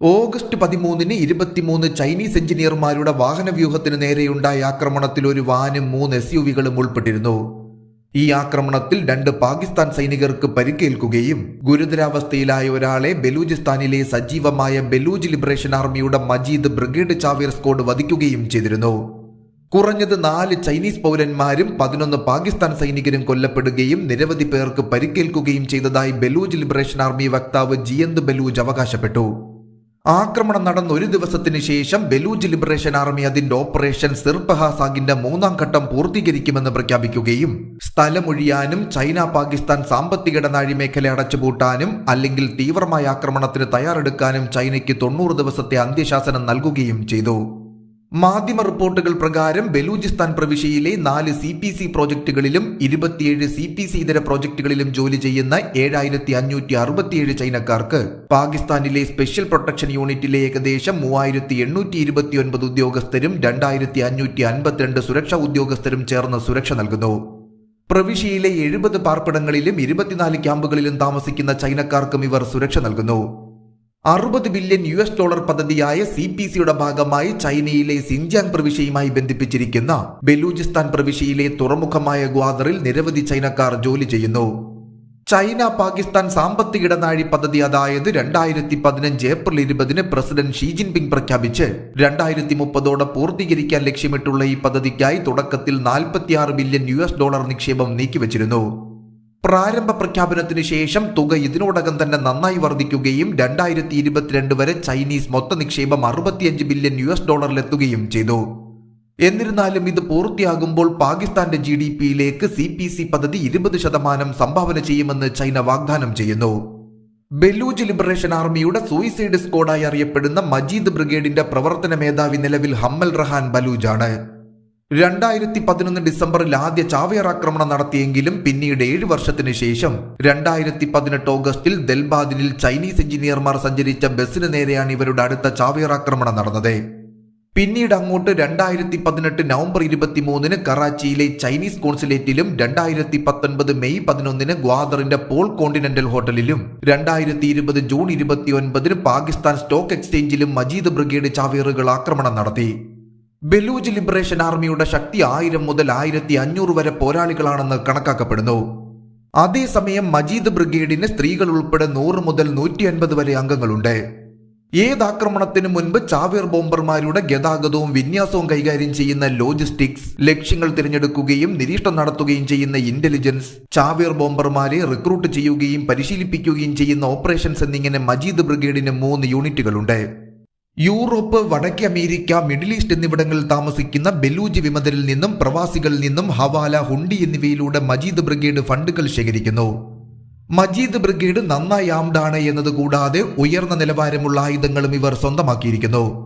August പതിമൂന്നിന് ഇരുപത്തിമൂന്ന് Chinese എഞ്ചിനീയർമാരുടെ വാഹനവ്യൂഹത്തിന് നേരെയുണ്ടായ ആക്രമണത്തിൽ ഒരു വാനും മൂന്ന് എസ് യു വികളും ഉൾപ്പെട്ടിരുന്നു. ഈ ആക്രമണത്തിൽ രണ്ട് പാകിസ്ഥാൻ സൈനികർക്ക് പരിക്കേൽക്കുകയും ഗുരുതരാവസ്ഥയിലായ ഒരാളെ ബലൂചിസ്ഥാനിലെ സജീവമായ ബലൂജ് ലിബറേഷൻ ആർമിയുടെ മജീദ് ബ്രിഗേഡ് ചാവേർ സ്ക്വാഡ് വധിക്കുകയും ചെയ്തിരുന്നു. കുറഞ്ഞത് നാല് ചൈനീസ് പൗരന്മാരും പതിനൊന്ന് പാകിസ്ഥാൻ സൈനികരും കൊല്ലപ്പെടുകയും നിരവധി പേർക്ക് പരിക്കേൽക്കുകയും ചെയ്തതായി ബലൂജ് ലിബറേഷൻ ആർമി വക്താവ് ജിയന്ത് ബലൂജ് അവകാശപ്പെട്ടു. ആക്രമണം നടന്ന ഒരു ദിവസത്തിന് ശേഷം ബലൂജ് ലിബറേഷൻ ആർമി അതിന്റെ ഓപ്പറേഷൻ സിർപഹാസാഗിന്റെ മൂന്നാം ഘട്ടം പൂർത്തീകരിക്കുമെന്ന് പ്രഖ്യാപിക്കുകയും സ്ഥലമൊഴിയാനും ചൈന പാകിസ്ഥാൻ സാമ്പത്തിക ഇടനാഴി മേഖല അടച്ചുപൂട്ടാനും അല്ലെങ്കിൽ തീവ്രമായ ആക്രമണത്തിന് തയ്യാറെടുക്കാനും ചൈനയ്ക്ക് തൊണ്ണൂറ് ദിവസത്തെ അന്ത്യശാസനം നൽകുകയും ചെയ്തു. മാധ്യമ റിപ്പോർട്ടുകൾ പ്രകാരം ബലൂചിസ്ഥാൻ പ്രവിശ്യയിലെ നാല് സി പി സി പ്രോജക്റ്റുകളിലും ഇരുപത്തിയേഴ് സി പി സി ഇതര പ്രോജക്റ്റുകളിലും ജോലി ചെയ്യുന്ന ഏഴായിരത്തി അഞ്ഞൂറ്റി അറുപത്തിയേഴ് ചൈനക്കാർക്ക്. പാകിസ്ഥാനിലെ സ്പെഷ്യൽ പ്രൊട്ടക്ഷൻ യൂണിറ്റിലെ ഏകദേശം മൂവായിരത്തി എണ്ണൂറ്റി ഇരുപത്തിയൊൻപത് ഉദ്യോഗസ്ഥരും രണ്ടായിരത്തി അഞ്ഞൂറ്റി അൻപത്തിരണ്ട് സുരക്ഷാ ഉദ്യോഗസ്ഥരും ചേർന്ന് സുരക്ഷ നൽകുന്നു. പ്രവിശ്യയിലെ എഴുപത് പാർപ്പിടങ്ങളിലും ഇരുപത്തിനാല് ക്യാമ്പുകളിലും താമസിക്കുന്ന ചൈനക്കാർക്കും ഇവർ സുരക്ഷ നൽകുന്നു. അറുപത് ബില്യൺ യു എസ് ഡോളർ പദ്ധതിയായ സി പി സിയുടെ ഭാഗമായി ചൈനയിലെ സിൻജാങ് പ്രവിശ്യയുമായി ബന്ധിപ്പിച്ചിരിക്കുന്ന ബലൂചിസ്ഥാൻ പ്രവിശ്യയിലെ തുറമുഖമായ ഗ്വാദറിൽ നിരവധി ചൈനക്കാർ ജോലി ചെയ്യുന്നു. ചൈന പാകിസ്ഥാൻ സാമ്പത്തിക ഇടനാഴി പദ്ധതി അതായത് രണ്ടായിരത്തി പതിനഞ്ച് ഏപ്രിൽ ഇരുപതിന് പ്രസിഡന്റ് ഷീ ജിൻപിങ് പ്രഖ്യാപിച്ച് രണ്ടായിരത്തി മുപ്പതോടെ പൂർത്തീകരിക്കാൻ ലക്ഷ്യമിട്ടുള്ള ഈ പദ്ധതിക്കായി തുടക്കത്തിൽ നാൽപ്പത്തിയാറ് ബില്യൺ യു ഡോളർ നിക്ഷേപം നീക്കിവച്ചിരുന്നു. പ്രാരംഭ പ്രഖ്യാപനത്തിന് ശേഷം തുക ഇതിനോടകം തന്നെ നന്നായി വർദ്ധിക്കുകയും രണ്ടായിരത്തി ഇരുപത്തിരണ്ട് വരെ ചൈനീസ് മൊത്ത നിക്ഷേപം അറുപത്തിയഞ്ച് ബില്യൺ യു എസ് ഡോളറിലെത്തുകയും ചെയ്തു. എന്നിരുന്നാലും ഇത് പൂർത്തിയാകുമ്പോൾ പാകിസ്ഥാന്റെ ജി ഡി പിയിലേക്ക് സി പി സി പദ്ധതി ഇരുപത് ശതമാനം സംഭാവന ചെയ്യുമെന്ന് ചൈന വാഗ്ദാനം ചെയ്യുന്നു. ബലൂജ് ലിബറേഷൻ ആർമിയുടെ സൂയിസൈഡ് സ്ക്വാഡായി അറിയപ്പെടുന്ന മജീദ് ബ്രിഗേഡിന്റെ പ്രവർത്തന മേധാവി നിലവിൽ ഹമ്മൽ റഹാൻ ബലൂജാണ്. രണ്ടായിരത്തി പതിനൊന്ന് ഡിസംബറിൽ ആദ്യ ചാവേർ ആക്രമണം നടത്തിയെങ്കിലും പിന്നീട് ഏഴ് വർഷത്തിന് ശേഷം രണ്ടായിരത്തി പതിനെട്ട് ഓഗസ്റ്റിൽ ദൽബാദിനിൽ ചൈനീസ് എഞ്ചിനീയർമാർ സഞ്ചരിച്ച ബസ്സിന് നേരെയാണ് ഇവരുടെ അടുത്ത ചാവേർ ആക്രമണം നടന്നത്. പിന്നീട് അങ്ങോട്ട് രണ്ടായിരത്തി പതിനെട്ട് നവംബർ ഇരുപത്തിമൂന്നിന് കറാച്ചിയിലെ ചൈനീസ് കോൺസുലേറ്റിലും രണ്ടായിരത്തി പത്തൊൻപത് മെയ് പതിനൊന്നിന് ഗ്വാദറിന്റെ പോൾ കോണ്ടിനെന്റൽ ഹോട്ടലിലും രണ്ടായിരത്തി ഇരുപത് ജൂൺ ഇരുപത്തിയൊൻപതിന് പാകിസ്ഥാൻ സ്റ്റോക്ക് എക്സ്ചേഞ്ചിലും മജീദ് ബ്രിഗേഡ് ചാവേറുകൾ ആക്രമണം നടത്തി. ബലൂജ് ലിബറേഷൻ ആർമിയുടെ ശക്തി ആയിരം മുതൽ ആയിരത്തി അഞ്ഞൂറ് വരെ പോരാളികളാണെന്ന് കണക്കാക്കപ്പെടുന്നു. അതേസമയം മജീദ് ബ്രിഗേഡിന് സ്ത്രീകൾ ഉൾപ്പെടെ നൂറ് മുതൽ നൂറ്റി അൻപത് വരെ അംഗങ്ങളുണ്ട്. ഏതാക്രമണത്തിനു മുൻപ് ചാവേർ ബോംബർമാരുടെ ഗതാഗതവും വിന്യാസവും കൈകാര്യം ചെയ്യുന്ന ലോജിസ്റ്റിക്സ് ലക്ഷ്യങ്ങൾ തിരഞ്ഞെടുക്കുകയും നിരീക്ഷണം നടത്തുകയും ചെയ്യുന്ന ഇന്റലിജൻസ് ചാവേർ ബോംബർമാരെ റിക്രൂട്ട് ചെയ്യുകയും പരിശീലിപ്പിക്കുകയും ചെയ്യുന്ന ഓപ്പറേഷൻസ് എന്നിങ്ങനെ മജീദ് ബ്രിഗേഡിന് മൂന്ന് യൂണിറ്റുകളുണ്ട്. യൂറോപ്പ് വടക്കേ അമേരിക്ക മിഡിൽ ഈസ്റ്റ് എന്നിവിടങ്ങളിൽ താമസിക്കുന്ന ബെലൂജ് വിമതരിൽ നിന്നും പ്രവാസികളിൽ നിന്നും ഹവാല ഹുണ്ടി എന്നിവയിലൂടെ മജീദ് ബ്രിഗേഡ് ഫണ്ടുകൾ ശേഖരിക്കുന്നു. മജീദ് ബ്രിഗേഡ് നന്നായി ആംഡാണ് എന്നത് കൂടാതെ ഉയർന്ന നിലവാരമുള്ള ആയുധങ്ങളും ഇവർ സ്വന്തമാക്കിയിരിക്കുന്നു.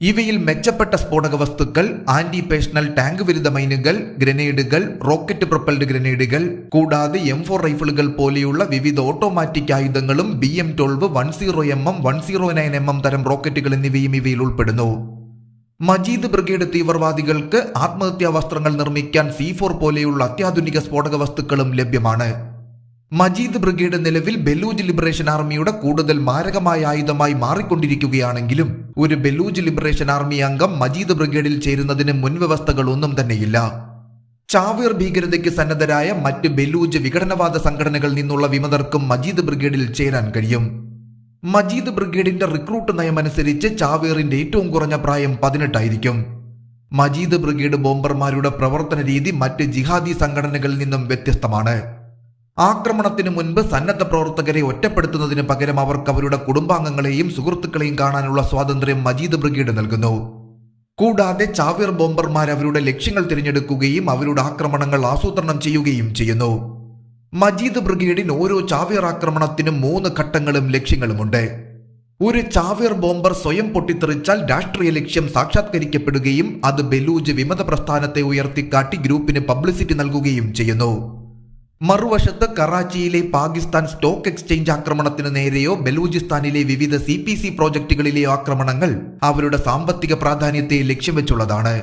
ഇവയിൽ മെച്ചപ്പെട്ട സ്ഫോടക വസ്തുക്കൾ ആന്റി പേഴ്സണൽ ടാങ്ക് വിരുദ്ധ മൈനുകൾ ഗ്രനേഡുകൾ റോക്കറ്റ് പ്രൊപ്പൽഡ് ഗ്രനേഡുകൾ കൂടാതെ എം ഫോർ റൈഫിളുകൾ പോലെയുള്ള വിവിധ ഓട്ടോമാറ്റിക് ആയുധങ്ങളും B M twelve one zero M M one zero nine M M തരം റോക്കറ്റുകൾ എന്നിവയും ഇവയിൽ ഉൾപ്പെടുന്നു. മജീദ് ബ്രിഗേഡ് തീവ്രവാദികൾക്ക് ആത്മഹത്യാ വസ്ത്രങ്ങൾ നിർമ്മിക്കാൻ സി ഫോർ പോലെയുള്ള അത്യാധുനിക സ്ഫോടക വസ്തുക്കളും ലഭ്യമാണ്. മജീദ് ബ്രിഗേഡ് നിലവിൽ ബലൂജ് ലിബറേഷൻ ആർമിയുടെ കൂടുതൽ മാരകമായ ആയുധമായി മാറിക്കൊണ്ടിരിക്കുകയാണെങ്കിലും ഒരു ബലൂജ് ലിബറേഷൻ ആർമി അംഗം മജീദ് ബ്രിഗേഡിൽ ചേരുന്നതിന് മുൻവ്യവസ്ഥകളൊന്നും തന്നെയില്ല. ചാവേർ ഭീകരതയ്ക്ക് സന്നദ്ധരായ മറ്റ് ബലൂജ് വിഘടനവാദ സംഘടനകളിൽ നിന്നുള്ള വിമതർക്കും മജീദ് ബ്രിഗേഡിൽ ചേരാൻ കഴിയും. മജീദ് ബ്രിഗേഡിന്റെ റിക്രൂട്ട് നയമനുസരിച്ച് ചാവേറിന്റെ ഏറ്റവും കുറഞ്ഞ പ്രായം പതിനെട്ടായിരിക്കും. മജീദ് ബ്രിഗേഡ് ബോംബർമാരുടെ പ്രവർത്തന രീതി മറ്റ് ജിഹാദി സംഘടനകളിൽ നിന്നും വ്യത്യസ്തമാണ്. ആക്രമണത്തിന് മുൻപ് സന്നദ്ധ പ്രവർത്തകരെ ഒറ്റപ്പെടുത്തുന്നതിന് പകരം അവർക്ക് അവരുടെ കുടുംബാംഗങ്ങളെയും സുഹൃത്തുക്കളെയും കാണാനുള്ള സ്വാതന്ത്ര്യം മജീദ് ബ്രിഗേഡ് നൽകുന്നു. കൂടാതെ ചാവിർ ബോംബർമാർ അവരുടെ ലക്ഷ്യങ്ങൾ തിരഞ്ഞെടുക്കുകയും അവരുടെ ആക്രമണങ്ങൾ ആസൂത്രണം ചെയ്യുകയും ചെയ്യുന്നു. മജീദ് ബ്രിഗേഡിന് ഓരോ ചാവേർ ആക്രമണത്തിനും മൂന്ന് ഘട്ടങ്ങളും ലക്ഷ്യങ്ങളുമുണ്ട്. ഒരു ചാവേർ ബോംബർ സ്വയം പൊട്ടിത്തെറിച്ചാൽ രാഷ്ട്രീയ ലക്ഷ്യം സാക്ഷാത്കരിക്കപ്പെടുകയും അത് ബലൂജ് വിമത പ്രസ്ഥാനത്തെ ഉയർത്തിക്കാട്ടി ഗ്രൂപ്പിന് പബ്ലിസിറ്റി നൽകുകയും ചെയ്യുന്നു. മറുവശത്ത് കറാച്ചിയിലെ പാകിസ്ഥാൻ സ്റ്റോക്ക് എക്സ്ചേഞ്ച് ആക്രമണത്തിന് നേരെയോ ബലൂചിസ്ഥാനിലെ വിവിധ സി പി സി പ്രോജക്റ്റുകളിലെയോ ആക്രമണങ്ങൾ അവരുടെ സാമ്പത്തിക പ്രാധാന്യത്തെ ലക്ഷ്യം വെച്ചുള്ളതാണ്.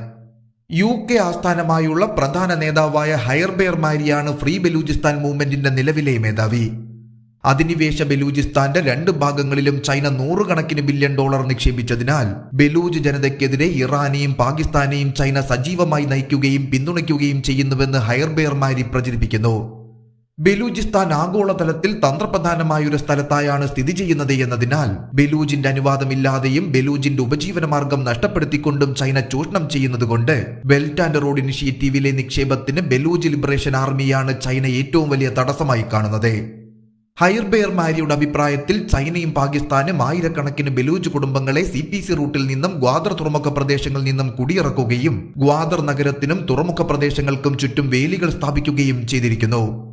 യു കെ ആസ്ഥാനമായുള്ള പ്രധാന നേതാവായ ഹയർബെയർ മാരിയാണ് ഫ്രീ ബലൂചിസ്ഥാൻ മൂവ്മെന്റിന്റെ നിലവിലെ മേധാവി. അധിനിവേശ ബലൂചിസ്ഥാന്റെ രണ്ട് ഭാഗങ്ങളിലും ചൈന നൂറുകണക്കിന് ബില്യൺ ഡോളർ നിക്ഷേപിച്ചതിനാൽ ബലൂജ് ജനതയ്ക്കെതിരെ ഇറാനെയും പാകിസ്ഥാനെയും ചൈന സജീവമായി നയിക്കുകയും പിന്തുണയ്ക്കുകയും ചെയ്യുന്നുവെന്ന് ഹയർബെയർമാരി പ്രചരിപ്പിക്കുന്നു. ബലൂചിസ്ഥാൻ ആഗോളതലത്തിൽ തന്ത്രപ്രധാനമായ ഒരു സ്ഥലത്തായാണ് സ്ഥിതി ചെയ്യുന്നത് എന്നതിനാൽ ബലൂജിന്റെ അനുവാദമില്ലാതെയും ബലൂജിന്റെ ഉപജീവനമാർഗം നഷ്ടപ്പെടുത്തിക്കൊണ്ടും ചൈന ചൂഷണം ചെയ്യുന്നതുകൊണ്ട് ബെൽറ്റ് ആൻഡ് റോഡ് ഇനിഷ്യേറ്റീവിലെ നിക്ഷേപത്തിന് ബലൂജ് ലിബറേഷൻ ആർമിയാണ് ചൈന ഏറ്റവും വലിയ തടസ്സമായി കാണുന്നത്. ഹൈർബെയർമാരിയുടെ അഭിപ്രായത്തിൽ ചൈനയും പാകിസ്ഥാനും ആയിരക്കണക്കിന് ബലൂജ് കുടുംബങ്ങളെ സി പി സി റൂട്ടിൽ നിന്നും ഗ്വാദർ തുറമുഖ പ്രദേശങ്ങളിൽ നിന്നും കുടിയിറക്കുകയും ഗ്വാദർ നഗരത്തിനും തുറമുഖ പ്രദേശങ്ങൾക്കും ചുറ്റും വേലികൾ സ്ഥാപിക്കുകയും ചെയ്തിരിക്കുന്നു.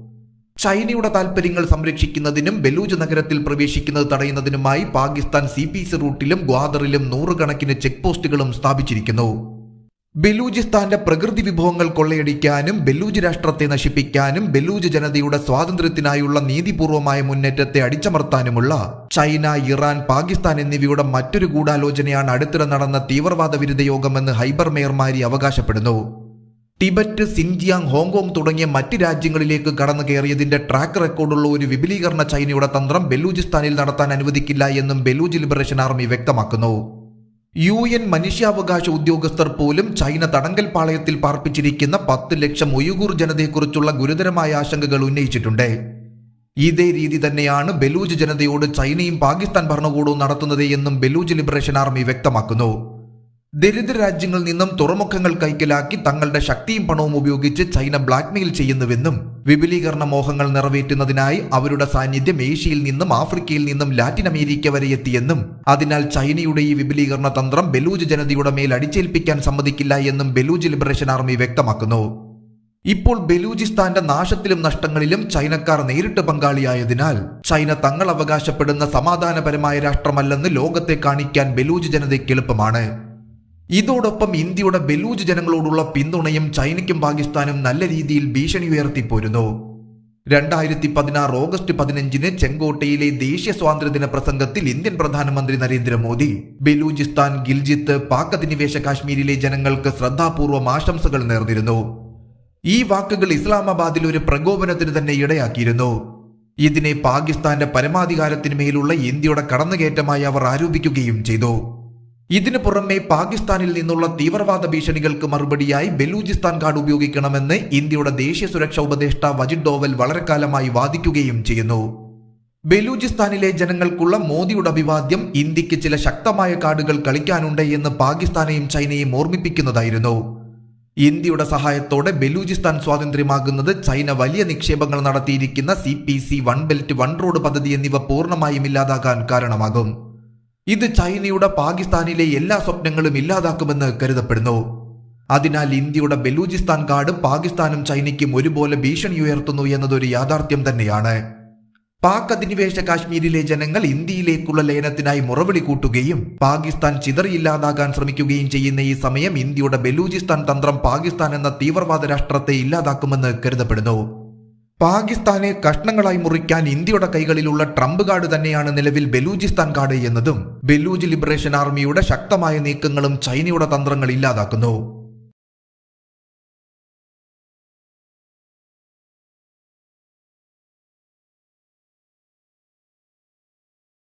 ചൈനയുടെ താൽപര്യങ്ങൾ സംരക്ഷിക്കുന്നതിനും ബലൂജ് നഗരത്തിൽ പ്രവേശിക്കുന്നത് തടയുന്നതിനുമായി പാകിസ്ഥാൻ സി പി സി റൂട്ടിലും ഗ്വാദറിലും നൂറുകണക്കിന് ചെക്ക് പോസ്റ്റുകളും സ്ഥാപിച്ചിരിക്കുന്നു. ബലൂചിസ്ഥാന്റെ പ്രകൃതി വിഭവങ്ങൾ കൊള്ളയടിക്കാനും ബലൂജ് രാഷ്ട്രത്തെ നശിപ്പിക്കാനും ബലൂജ് ജനതയുടെ സ്വാതന്ത്ര്യത്തിനായുള്ള നീതിപൂർവമായ മുന്നേറ്റത്തെ അടിച്ചമർത്താനുമുള്ള ചൈന ഇറാൻ പാകിസ്ഥാൻ എന്നിവയുടെ മറ്റൊരു ഗൂഢാലോചനയാണ് അടുത്തിടെ നടന്ന തീവ്രവാദ വിരുദ്ധ യോഗമെന്ന് ഹൈബർ മേയർമാരി അവകാശപ്പെടുന്നു. ടിബറ്റ് സിൻജിയാങ് ഹോങ്കോങ് തുടങ്ങിയ മറ്റ് രാജ്യങ്ങളിലേക്ക് കടന്നു കയറിയതിന്റെ ട്രാക്ക് റെക്കോർഡുള്ള ഒരു വിപുലീകരണ ചൈനയുടെ തന്ത്രം ബലൂചിസ്ഥാനിൽ നടത്താൻ അനുവദിക്കില്ല എന്നും ബലൂജ് ലിബറേഷൻ ആർമി വ്യക്തമാക്കുന്നു. യു എൻ മനുഷ്യാവകാശ ഉദ്യോഗസ്ഥർ പോലും ചൈന തടങ്കൽ പാളയത്തിൽ പാർപ്പിച്ചിരിക്കുന്ന പത്ത് ലക്ഷം ഉയുഗൂർ ജനതയെക്കുറിച്ചുള്ള ഗുരുതരമായ ആശങ്കകൾ ഉന്നയിച്ചിട്ടുണ്ട്. ഇതേ രീതി തന്നെയാണ് ബലൂജ് ജനതയോട് ചൈനയും പാകിസ്ഥാൻ ഭരണകൂടവും നടത്തുന്നത് എന്നും ബലൂജ് ലിബറേഷൻ ആർമി വ്യക്തമാക്കുന്നു. ദരിദ്ര രാജ്യങ്ങളിൽ നിന്നും തുറമുഖങ്ങൾ കൈക്കലാക്കി തങ്ങളുടെ ശക്തിയും പണവും ഉപയോഗിച്ച് ചൈന ബ്ലാക്ക്മെയിൽ ചെയ്യുന്നുവെന്നും വിപുലീകരണ മോഹങ്ങൾ നിറവേറ്റുന്നതിനായി അവരുടെ സാന്നിധ്യം ഏഷ്യയിൽ നിന്നും ആഫ്രിക്കയിൽ നിന്നും ലാറ്റിൻ അമേരിക്ക വരെ എത്തിയെന്നും അതിനാൽ ചൈനയുടെ ഈ വിപുലീകരണ തന്ത്രം ബലൂജ് ജനതയുടെ മേൽ അടിച്ചേൽപ്പിക്കാൻ സമ്മതിക്കില്ല എന്നും ബലൂജ് ലിബറേഷൻ ആർമി വ്യക്തമാക്കുന്നു. ഇപ്പോൾ ബലൂചിസ്ഥാന്റെ നാശത്തിലും നഷ്ടങ്ങളിലും ചൈനക്കാർ നേരിട്ട് പങ്കാളിയായതിനാൽ ചൈന തങ്ങൾ അവകാശപ്പെടുന്ന സമാധാനപരമായ രാഷ്ട്രമല്ലെന്ന് ലോകത്തെ കാണിക്കാൻ ബലൂജ് ജനതയ്ക്ക് എളുപ്പമാണ്. ഇതോടൊപ്പം ഇന്ത്യയുടെ ബലൂജ് ജനങ്ങളോടുള്ള പിന്തുണയും ചൈനയ്ക്കും പാകിസ്ഥാനും നല്ല രീതിയിൽ ഭീഷണി ഉയർത്തിപ്പോരുന്നു. രണ്ടായിരത്തി പതിനാറ് ഓഗസ്റ്റ് പതിനഞ്ചിന് ചെങ്കോട്ടയിലെ ദേശീയ സ്വാതന്ത്ര്യദിന പ്രസംഗത്തിൽ ഇന്ത്യൻ പ്രധാനമന്ത്രി നരേന്ദ്രമോദി ബലൂചിസ്ഥാൻ ഗിൽജിത്ത് പാക് അധിനിവേശ കാശ്മീരിലെ ജനങ്ങൾക്ക് ശ്രദ്ധാപൂർവം ആശംസകൾ നേർന്നിരുന്നു. ഈ വാക്കുകൾ ഇസ്ലാമാബാദിൽ ഒരു പ്രകോപനത്തിന് തന്നെ ഇടയാക്കിയിരുന്നു. ഇതിനെ പാകിസ്ഥാന്റെ പരമാധികാരത്തിന് മേലുള്ള ഇന്ത്യയുടെ കടന്നുകയറ്റമായി അവർ ആരോപിക്കുകയും ചെയ്തു. ഇതിനു പുറമെ പാകിസ്ഥാനിൽ നിന്നുള്ള തീവ്രവാദ ഭീഷണികൾക്ക് മറുപടിയായി ബലൂചിസ്ഥാൻ കാർഡ് ഉപയോഗിക്കണമെന്ന് ഇന്ത്യയുടെ ദേശീയ സുരക്ഷാ ഉപദേഷ്ടാവ് അജിത് ഡോവൽ വളരെ കാലമായി വാദിക്കുകയും ചെയ്യുന്നു. ബലൂചിസ്ഥാനിലെ ജനങ്ങൾക്കുള്ള മോദിയുടെ അഭിവാദ്യം ഇന്ത്യയ്ക്ക് ചില ശക്തമായ കാർഡുകൾ കളിക്കാനുണ്ട് എന്ന് പാകിസ്ഥാനെയും ചൈനയും ഓർമ്മിപ്പിക്കുന്നതായിരുന്നു. ഇന്ത്യയുടെ സഹായത്തോടെ ബലൂചിസ്ഥാൻ സ്വാതന്ത്ര്യമാകുന്നത് ചൈന വലിയ നിക്ഷേപങ്ങൾ നടത്തിയിരിക്കുന്ന C P C one belt one road പദ്ധതി എന്നിവ പൂർണമായും ഇല്ലാതാകാൻ കാരണമാകും. ഇത് ചൈനയുടെ പാകിസ്ഥാനിലെ എല്ലാ സ്വപ്നങ്ങളും ഇല്ലാതാക്കുമെന്ന് കരുതപ്പെടുന്നു. അതിനാൽ ഇന്ത്യയുടെ ബലൂചിസ്ഥാൻ കാർഡ് പാകിസ്ഥാനും ചൈനയ്ക്കും ഒരുപോലെ ഭീഷണി ഉയർത്തുന്നു എന്നതൊരു യാഥാർത്ഥ്യം തന്നെയാണ്. പാക് അധിനിവേശ കാശ്മീരിലെ ജനങ്ങൾ ഇന്ത്യയിലേക്കുള്ള ലയനത്തിനായി മുറവിളി കൂട്ടുകയും പാകിസ്ഥാൻ ചിതറിയില്ലാതാകാൻ ശ്രമിക്കുകയും ചെയ്യുന്ന ഈ സമയം ഇന്ത്യയുടെ ബലൂചിസ്ഥാൻ തന്ത്രം പാകിസ്ഥാൻ എന്ന തീവ്രവാദ രാഷ്ട്രത്തെ ഇല്ലാതാക്കുമെന്ന് കരുതപ്പെടുന്നു. പാകിസ്ഥാനെ കഷ്ണങ്ങളായി മുറിക്കാൻ ഇന്ത്യയുടെ കൈകളിലുള്ള ട്രംപ് കാർഡ് തന്നെയാണ് നിലവിൽ ബലൂചിസ്ഥാൻ കാർഡ് എന്നതും. ബലൂജ് ലിബറേഷൻ ആർമിയുടെ ശക്തമായ നീക്കങ്ങളും ചൈനയുടെ തന്ത്രങ്ങൾ ഇല്ലാതാക്കുന്നു.